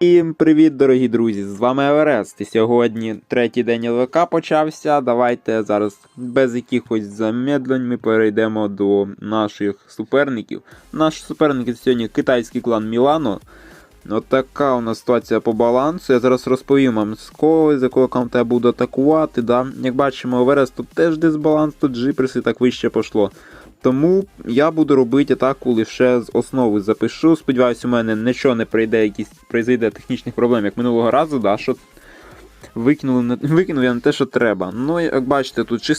Всім привіт, дорогі друзі! З вами Еверест. І сьогодні третій день ЛВК почався. Давайте зараз без якихось замедлень ми перейдемо до наших суперників. Наш суперник сьогодні китайський клан Мілано. От така у нас ситуація по балансу. Я зараз розповім вам з кого, з якого канта я буду атакувати. Да? Як бачимо, Еверест тут теж дисбаланс, тут джиперси так вище пошло. Тому я буду робити атаку лише з основи запишу. Сподіваюсь, у мене нічого не прийде, якісь произойде технічних проблем, як минулого разу, да, що викинули викинув я не те, що треба. Ну, як бачите, тут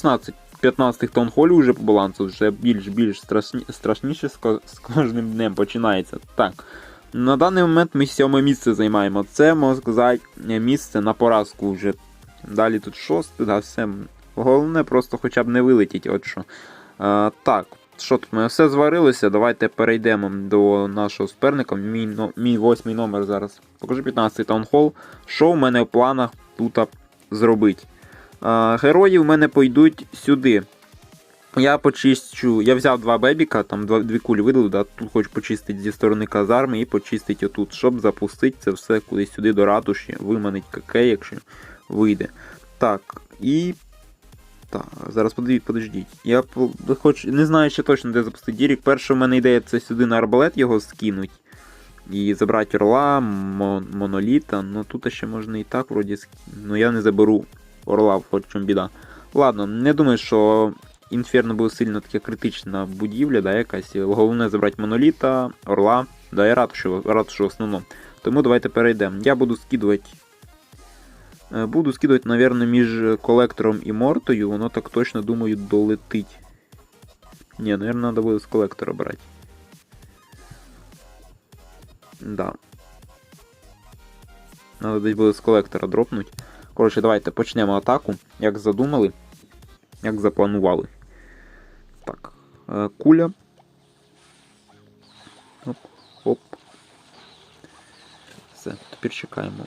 16-15 тонн холю вже по балансу, вже більш-більш страшні, страшніше з кожним днем починається. Так. На даний момент ми сьоме місце займаємо. Це, можна сказати, місце на поразку вже. Далі тут шосте, да, все. Головне просто хоча б не вилетіть, от що. А, так, що тут ми все зварилося. Давайте перейдемо до нашого суперника. Мій, мій восьмий номер зараз. Покажи 15-й таунхол. Що в мене в планах тут зробити? А, герої в мене пойдуть сюди. Я почищу. Я взяв два бебіка, там два, дві кулі видали, да, тут хочу почистити зі сторони казарми і почистити отут, щоб запустити це все кудись сюди до ратуші, виманить КК, якщо вийде. Так, і так, зараз подивіть, подождіть. Я по- хоч не знаю ще точно, де запустити Дірік. Перша в мене ідея це сюди на арбалет його скинуть. І забрати орла, мо- моноліта. Ну тут ще можна і так, вроді, ск- ну я не заберу орла, хоч чому біда. Ладно, не думаю, що інферно буде сильно така критична будівля, да, якась. Головне забрати моноліта, орла, да, і ратушу, ратушу в основному. Тому давайте перейдемо. Я буду скидувати Буду скидувати, наверное, між колектором і мортою, воно так точно, думаю, долетить. Ні, наверное, треба буде з колектора брати. Да. Надо десь буде з колектора дропнути. Коротше, давайте почнемо атаку, як задумали, як запланували. Так. е, Куля. Все, тепер чекаємо.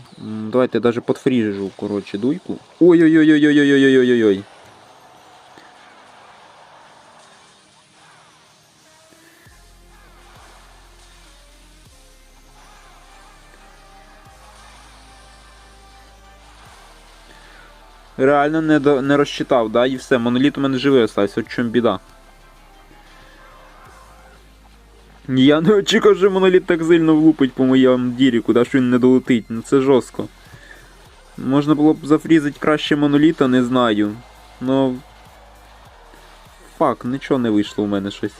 Давайте я даже подфріжу, коротше, дуйку. Ой-ой-ой-ой-ой-ой-ой-ой-ой. Реально не, до, не розчитав, да, і все, моноліт у мене живий остався, от чому біда. Я не очікував, що моноліт так сильно влупить по моєму діріку, да, що він не долетить. Ну це жорстко. Можна було б зафрізити краще моноліта, не знаю. Ну. Фак, нічого не вийшло у мене щось.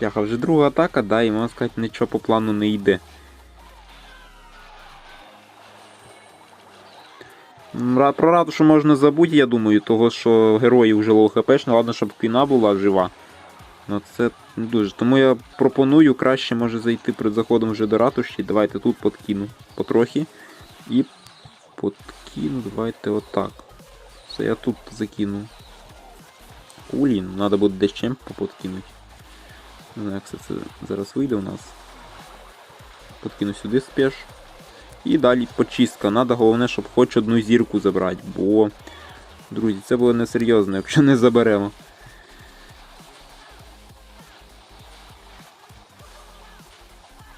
Бляха, вже друга атака, да, і можна сказати, нічого по плану не йде. Про ратушу можна забути, я думаю, того що герої вже лоу ладно, щоб квіна була жива. Ну це не дуже. Тому я пропоную краще може зайти перед заходом вже до ратуші. Давайте тут подкину потрохи. І подкину, давайте отак. Все, я тут закину. Кулі, ну, треба буде десь чемп поподкинути. Не знаю, як це, це зараз вийде у нас. Подкину сюди спеш. І далі почистка. Надо головне, щоб хоч одну зірку забрати, бо, друзі, це було несерйозно, якщо не заберемо.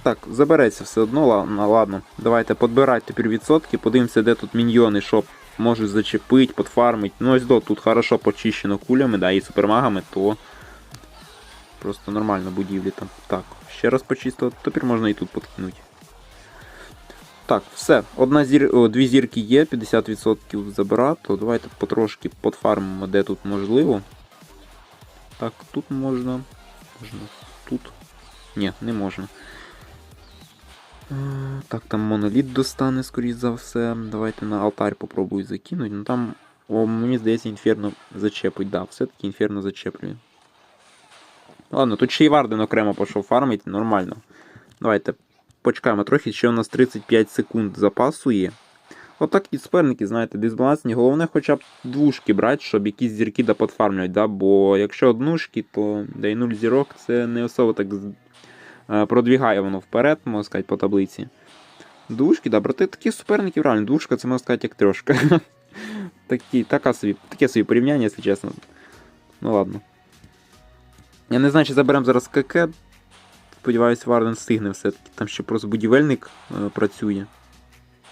Так, забереться все одно, ладно, ладно. Давайте подбирати тепер відсотки, подивимося, де тут міньйони, що можуть зачепити, подфармити. Ну ось до, тут хорошо почищено кулями, да, і супермагами, то просто нормально будівлі там. Так, ще раз почистив, тепер можна і тут подкинути. Так, все. Одна зір... О, дві зірки є, 50% забирати. То давайте потрошки подфармимо, де тут можливо. Так, тут можна. Можна тут. Ні, не можна. Е, Так, там моноліт достане, скоріш за все. Давайте на алтарь попробую закинути. Ну там, о, мені здається, інферно зачепить. Да, все-таки інферно зачеплює. Ладно, тут ще й Варден окремо пішов фармити, нормально. Давайте почекаємо трохи, ще у нас 35 секунд запасу є. Отак і суперники, знаєте, дисбалансні. Головне хоча б двушки брати, щоб якісь зірки да подфармлювати, да? бо якщо однушки, то да й 0 зірок це не особо так е, продвігає воно вперед, можна сказати, по таблиці. Двушки, да, проти таких суперників реально, двушка це можна сказати як трошка. Такі, така собі, таке собі порівняння, якщо чесно. Ну ладно. Я не знаю, чи заберемо зараз КК. Сподіваюсь, Варден встигне все-таки. Там ще просто будівельник е, працює.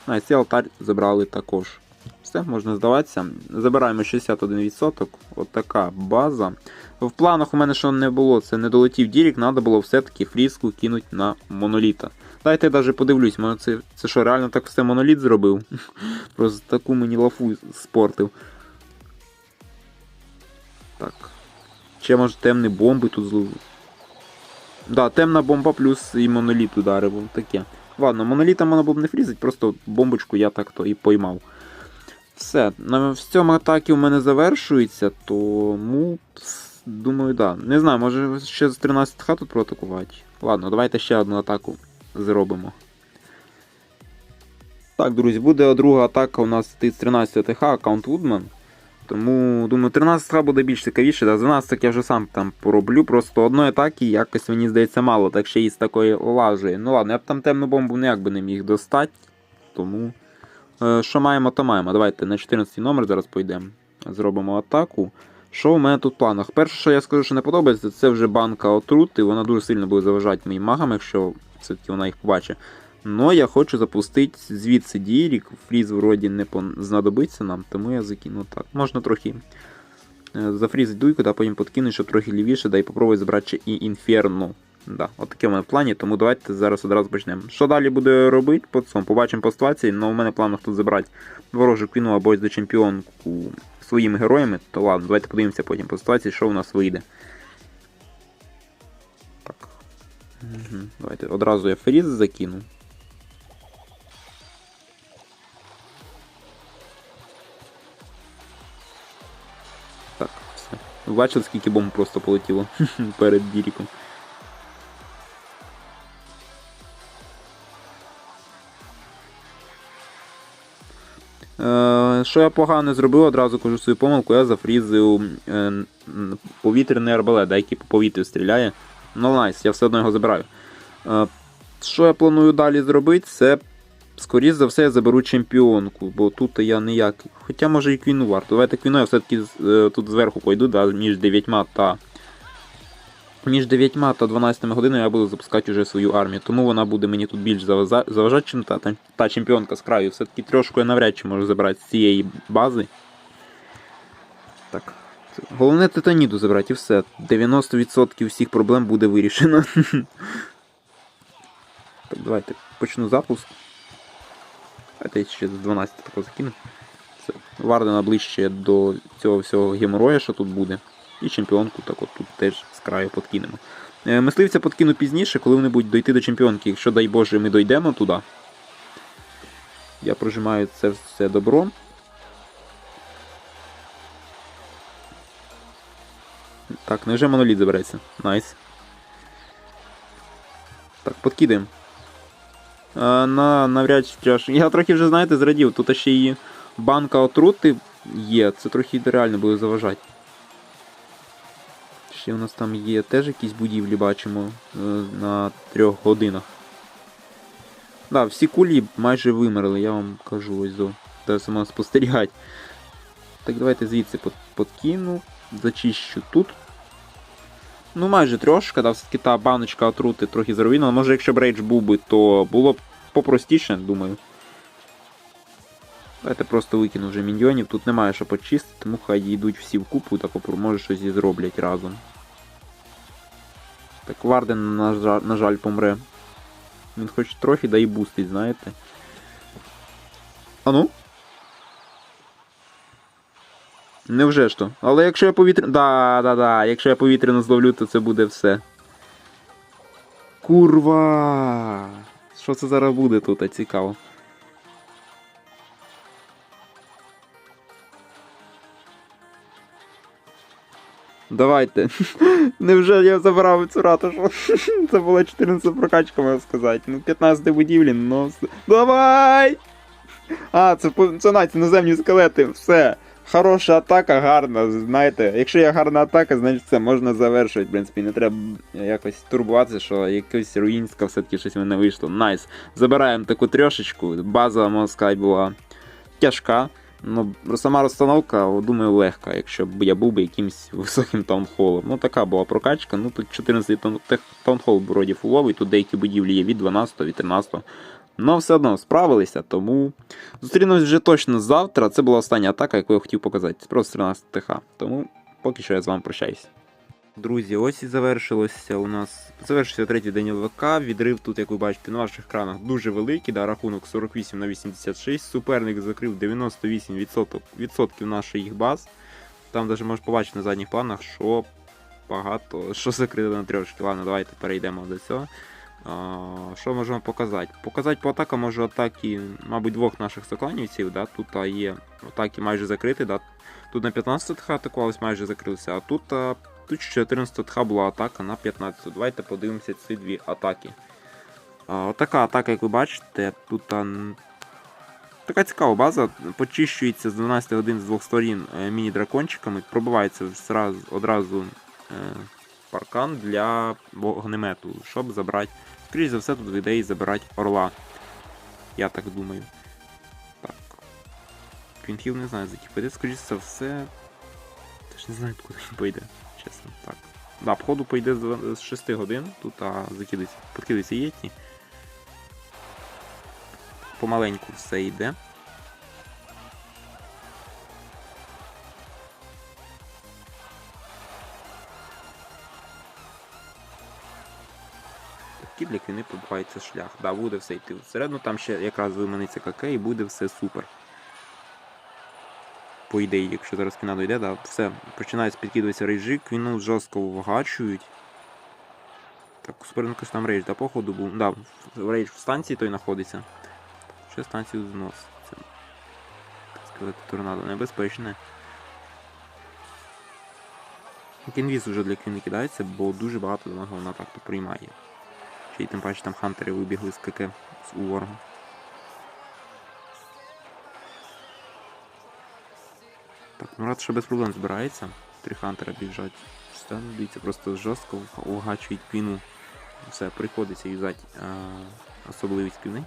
А, і цей алтарь забрали також. Все, можна здаватися. Забираємо 61%. От така база. В планах у мене що не було, це не долетів Дірік, треба було все-таки фрізку кинути на моноліта. Дайте я навіть подивлюсь, може це, це що, реально так все моноліт зробив? Просто таку мені лафу спортив. Так. Ще може темні бомби тут. Да, темна бомба плюс і моноліт ударив. Таке. Ладно, моноліта можна було б не фрізить, просто бомбочку я так то і поймав. Все, на в цьому атаки у мене завершується, тому думаю, да. Не знаю, може ще з 13 х тут проатакувати. Ладно, давайте ще одну атаку зробимо. Так, друзі, буде друга атака у нас з 13 ТХ, аккаунт Woodman. Тому, думаю, 13 х буде більш цікавіше, да, з 12 я вже сам там пороблю. Просто одної атаки якось мені здається мало, так ще і з такої лажеї. Ну ладно, я б там темну бомбу ніяк би не міг достати. Тому. Е, що маємо, то маємо. Давайте на 14 номер зараз пойдемо. Зробимо атаку. Що у мене тут в планах? Перше, що я скажу, що не подобається, це вже банка отрути. Вона дуже сильно буде заважати моїм магам, якщо все-таки вона їх побачить. Но я хочу запустити звідси дірік. Фріз вроді не знадобиться нам, тому я закину так. Можна трохи е, зафрізити дуйку, та потім подкинути, щоб трохи лівіше, да і попробую забрати ще і інферно. Да, от таке в мене в плані, тому давайте зараз одразу почнемо. Що далі буде робити по цьому? Побачимо по ситуації, але у мене в планах тут забрати ворожу квіну або за чемпіонку своїми героями, то ладно, давайте подивимося потім по ситуації, що у нас вийде. Так. Угу. Давайте одразу я фріз закину. Ви бачили, скільки бомб просто полетіло перед Діріком. Е, що я погано зробив, одразу кажу свою помилку, я зафрізив е, повітряний арбалет, який по повітрю стріляє. Ну найс, я все одно його забираю. Е, що я планую далі зробити, це, скоріше за все, я заберу чемпіонку, бо тут я ніяк. Хоча може і квіну варто. Давайте квіну я все-таки тут зверху пойду, да, між 9 та між 9 та 12 годинами я буду запускати вже свою армію, тому вона буде мені тут більш заважати, чим та, та, чемпіонка з краю. Все-таки трошки я навряд чи можу забрати з цієї бази. Так. Головне титаніду забрати і все. 90% всіх проблем буде вирішено. Так, давайте почну запуск. Давайте ще з 12 тако закину. Все. Вардена ближче до цього всього геморроя, що тут буде. І чемпіонку так от тут теж з краю подкинемо. Е, мисливця подкину пізніше, коли вони будуть дойти до чемпіонки. Якщо, дай Боже, ми дойдемо туди. Я прожимаю це все добро. Так, невже моноліт забереться? Найс. Так, подкидаємо. На навряд чи Я трохи вже, знаєте, зрадів. Тут ще і банка отрути є. Це трохи реально буде заважати. Ще у нас там є теж якісь будівлі, бачимо е, на трьох годинах. Да, всі кулі майже вимерли, я вам кажу ось до. Треба сама спостерігати. Так, давайте звідси подкину, зачищу тут. Ну, майже трошки, да, все-таки та баночка отрути трохи зруйнована. Може, якщо б рейдж був би, то було б попростіше, думаю. Давайте просто викину вже міньйонів. Тут немає що почистити, тому хай йдуть всі в купу та може щось і зроблять разом. Так Варден, на жаль, на жаль, помре. Він хоч трохи да і бустить, знаєте. А ну? Невже ж то? Але якщо я повітряно... Да, да, да, якщо я повітряно зловлю, то це буде все. Курва! Що це зараз буде тут? Цікаво. Давайте. Невже я забрав цю ратушу? Це була 14 прокачка, можна сказати. Ну, 15 будівлі, ну. Давай! А, це це навіть наземні скелети, все. Хороша атака, гарна, знаєте. Якщо є гарна атака, значить все, можна завершувати, в принципі, не треба якось турбуватися, що якась руїнська все-таки щось мене вийшло. Найс. Забираємо таку трьошечку. База, можна сказати, була тяжка. Ну, сама розстановка, думаю, легка, якщо б я був би якимсь високим таунхолом. Ну, така була прокачка. Ну, тут 14 таун- тех- таунхол вроді фуловий, тут деякі будівлі є від 12 від 13 Ну, все одно справилися, тому зустрінемось вже точно завтра. Це була остання атака, яку я хотів показати. Це просто 13 ТХ. Тому поки що я з вами прощаюсь. Друзі, ось і завершилося у нас. Завершився третій день ЛВК. Відрив тут, як ви бачите, на ваших екранах дуже великий. Да, рахунок 48 на 86. Суперник закрив 98% відсотків наших баз. Там навіть можеш побачити на задніх планах, що багато, що закрито на трьошки. Ладно, давайте перейдемо до цього. Що можемо показати? Показати по атакам можу атаки, мабуть, двох наших сокланівців. Да? Тут є атаки майже закриті. Да? Тут на 15 ТХ атакувалось, майже закрилися, а тут, тут 14 ТХ була атака на 15. Давайте подивимося ці дві атаки. Така атака, як ви бачите, тут така цікава база. Почищується з 12 годин з двох сторін е, міні-дракончиками, пробивається одразу е, паркан для вогнемету, щоб забрати. Скоріше за все, тут в ідеї забирати орла. Я так думаю. Так. Квінхіл не знаю, які пойде, скоріше за все. Теж не знаю, куди він пойде, чесно. Так. Да, походу пойде з 6 годин, тут а, закидається, подкидається єтні. Помаленьку все йде. Такі для квіни пробувається шлях. Да, буде все йти всередину, там ще якраз виманиться КК і буде все супер. По ідеї, якщо зараз кіна дойде, да, все, починають підкидуватися рейджі, квіну жорстко вгачують. Так, у суперника там рейдж, да, походу був. Да, рейдж в станції той знаходиться. Ще станцію зноситься. Скелет торнадо небезпечне. Кінвіз уже для квіни кидається, бо дуже багато нього вона так то приймає. Ще й тим паче там хантери вибігли з КК з у ворога. Так, ну рад, що без проблем збирається. Три хантера біжать. Все, дивіться, просто жорстко вгачують квіну. Все, приходиться юзати особливість квіни.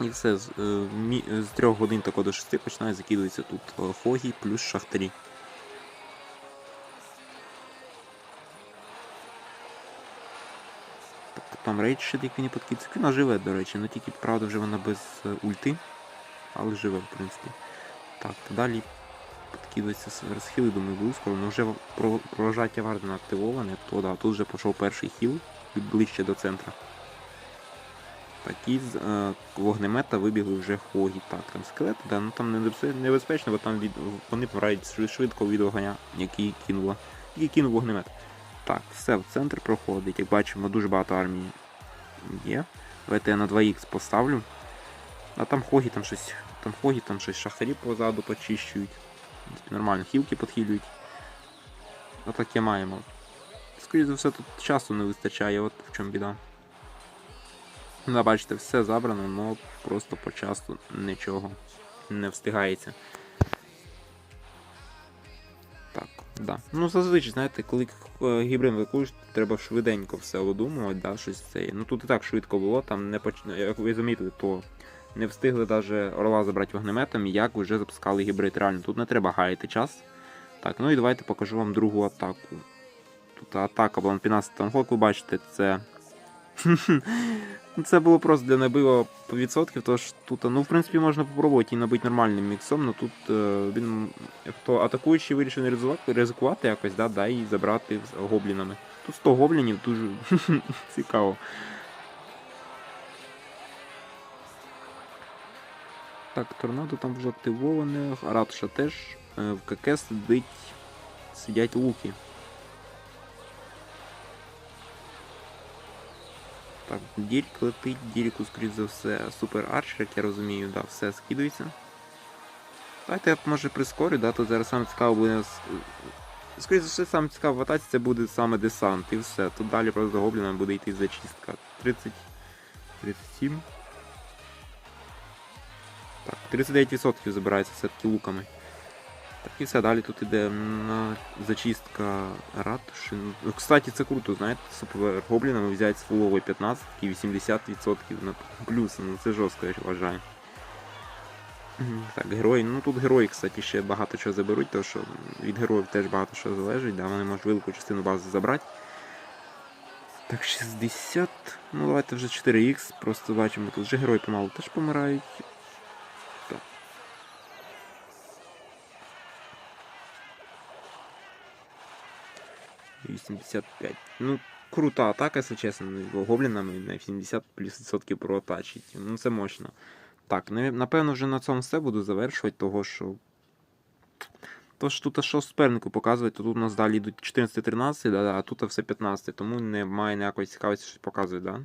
І все, з, е, з 3 годин тако до 6 починає закидуватися тут е, фогі плюс шахтарі. Там рейдж ще який не подкидці. Вона живе, до речі, ну тільки, правда, вже вона без е, ульти, але живе, в принципі. Так, далі підкидується розхили, думаю, буду скоро. Ну вже про, прожаття Вардена активоване, то да, тут вже пішов перший хіл ближче до центра. Так, і з е, вогнемета вибігли вже хогі. Так, там скелети, да, ну там небезпечно, бо там від, вони помирають швид- швидко від вогня, який кинула. Який кинув вогнемет. Так, все, в центр проходить. Як бачимо, дуже багато армії є. Давайте я на 2х поставлю. А там хогі, там щось. Там хогі, там щось шахтарі позаду почищують. Нормально, хілки підхилюють. Отаке маємо. Скоріше за все, тут часу не вистачає, от в чому біда. Ну, бачите, все забрано, але просто по часу нічого не встигається. Так, да. Ну, зазвичай, знаєте, коли е, гібрид викуєш, треба швиденько все обдумувати, да, щось це. Ну тут і так швидко було, там не поч... як ви замітили, то не встигли навіть орла забрати вогнеметом, як вже запускали гібрид. Реально, тут не треба гаяти час. Так, ну і давайте покажу вам другу атаку. Тут атака була на 15 танго, як ви бачите, це. Це було просто для набива відсотків, тож тут, ну, в принципі, можна попробувати і набити нормальним міксом, але тут е, він, хто атакуючий вирішив не ризикувати, ризикувати якось, да, да, і забрати з гоблінами. Тут 100 гоблінів дуже цікаво. Так, торнадо там вже активоване, ратуша теж. Е, В КК сидить, сидять луки. Так, Дірк летить, Дірку, скоріш за все, супер арчер, як я розумію, да, все скидується. Давайте я може прискорю, да, тут зараз саме цікаво буде. Скоріше за все, саме цікаво в атаці це буде саме десант і все. Тут далі просто гоблінам буде йти зачистка. 30. 37. Так, 39% забирається все-таки луками. Так і все, далі тут іде зачистка ратуші. Ну, Кстати, це круто, знаєте, супер гоблінами взяти з фулової 15 і 80% на плюс. Ну це жорстко, я вважаю. Так, герої. Ну тут герої, кстати, ще багато чого заберуть, тому що від героїв теж багато що залежить, да, вони можуть велику частину бази забрати. Так, 60. Ну давайте вже 4х, просто бачимо, тут вже герої помалу теж помирають. 85. Ну, крута атака, якщо чесно, ну, гоблінами на 70 плюс відсотків проатачить. Ну це мощно. Так, ну, напевно, вже на цьому все буду завершувати, того що. То ж тут що супернику показують, то тут у нас далі йдуть 14-13, да, а тут все 15, тому немає ніякої цікавості, що показують, да?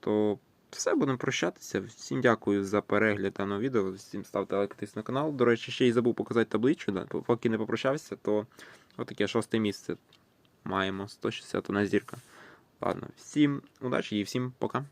То все, будемо прощатися. Всім дякую за перегляд даного відео. Всім ставте лайк на канал. До речі, ще й забув показати табличку, да? поки не попрощався, то отаке шосте місце маємо 161 зірка. Ладно, всім удачі і всім пока.